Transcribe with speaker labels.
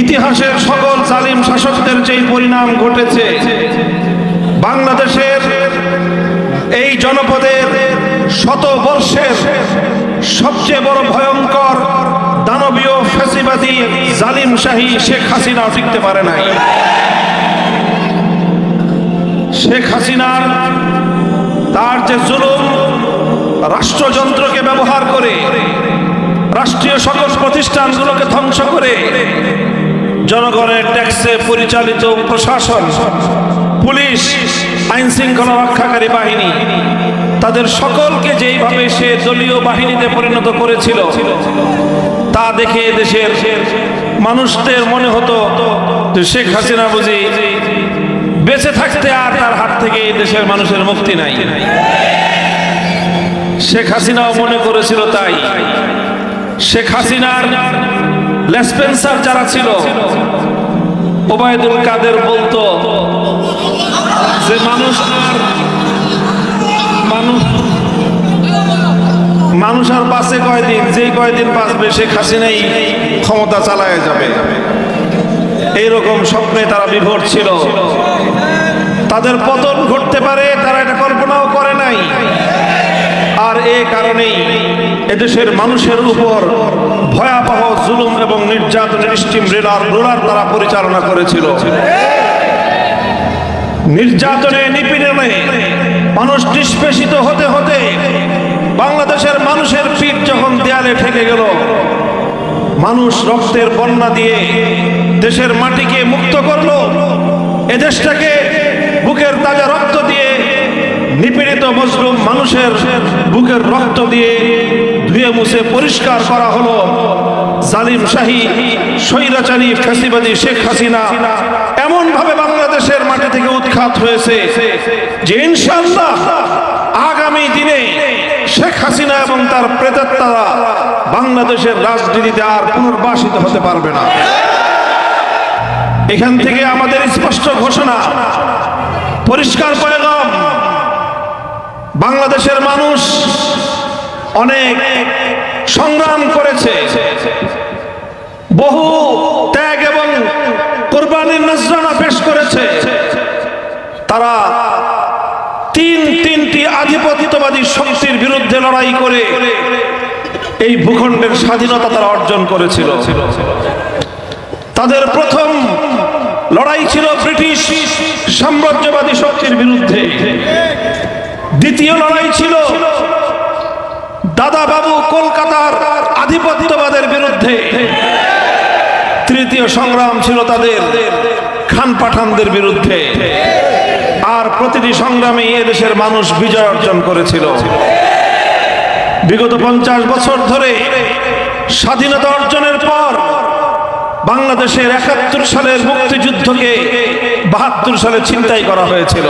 Speaker 1: ইতিহাসের সকল জালিম শাসকদের যেই পরিণাম ঘটেছে, বাংলাদেশের এই জনপদের শত বর্ষের সবচেয়ে বড় ভয়ঙ্কর দানবীয় ফ্যাসিবাদী জালিম শাহী শেখ হাসিনা টিকতে পারে নাই। শেখ হাসিনার তার যে জুলুম, রাষ্ট্রযন্ত্রকে ব্যবহার করে, রাষ্ট্রীয় সকল প্রতিষ্ঠানগুলোকে ধ্বংস করে জনগণের ট্যাক্সে পরিচালিত প্রশাসন, পুলিশ, আইন শৃঙ্খলা রক্ষাকারী বাহিনী, তাদের সকলকে যেইভাবে সে দলীয় বাহিনীতে পরিণত করেছিল, তা দেখে দেশের মানুষদের মনে হতো শেখ হাসিনা বুঝি বেঁচে থাকতে আর তার হাত থেকে দেশের মানুষের মুক্তি নাই। শেখ হাসিনাও মনে করেছিল তাই। শেখ হাসিনার লেসপেন্সার যারা ছিল, ওবায়দুল কাদের বলতো, যে মানুষ আর মানুষ মানুষ আর বাঁচে কয়দিন? যেই কয়দিন বাঁচবে শেখ হাসিনাই ক্ষমতা চালায় যাবে। এইরকম স্বপ্নে তারা বিভোর ছিল। তাদের পতন ঘটতে পারে, তারা এটা কল্পনাও করে নাই। আর এ কারণেই এদেশের মানুষের উপর ভয়াবহ জুলুম এবং নির্যাতনের স্টিম রেলার রোলার তারা পরিচালনা করেছিল। নির্যাতনে, নিপীড়নে মানুষ নিষ্পেষিত হতে হতে বাংলাদেশের মানুষের পিঠ যখন দেয়ালে ঠেকে গেল, মানুষ রক্তের বন্যা দিয়ে দেশের মাটিকে মুক্ত করল। এ দেশটাকে বুকের তাজা রক্ত দিয়ে নিপীড়িত মজলুম মানুষের বুকের রক্ত দিয়ে মুছে পরিষ্কার করা হলো। জালিম শাহী, স্বৈরাচারী, ফ্যাসিবাদী শেখ হাসিনা এমন ভাবে বাংলাদেশের মাটি থেকে উৎখাত হয়েছে যে ইনশাআল্লাহ আগামী দিনে শেখ হাসিনা এবং তার প্রেতাত্মারা বাংলাদেশের রাজনীতিতে আর পুনর্বাসিত হতে পারবে না। এখান থেকে আমাদের স্পষ্ট ঘোষণা, পরিষ্কার পয়গাম, বাংলাদেশের মানুষ অনেক সংগ্রাম করেছে। বহু ত্যাগ এবং কোরবানির নজরানা পেশ করেছে। তারা তিন তিনটি আধিপত্যবাদী শক্তির বিরুদ্ধে লড়াই করে এই ভূখণ্ডের স্বাধীনতা তারা অর্জন করেছিল। তাদের প্রথম লড়াই ছিল ব্রিটিশ সাম্রাজ্যবাদী শক্তির বিরুদ্ধে। দ্বিতীয় লড়াই ছিল দাদা বাবু কলকাতার আধিপত্যবাদের বিরুদ্ধে তৃতীয় সংগ্রাম ছিল তাদের খান পাঠানদের বিরুদ্ধে। আর প্রতিটি সংগ্রামে এদেশের মানুষ বিজয় অর্জন করেছিল। বিগত পঞ্চাশ বছর ধরে স্বাধীনতা অর্জনের পর বাংলাদেশের একাত্তর সালের মুক্তিযুদ্ধকে বাহাত্তর সালে ছিনতাই করা হয়েছিল।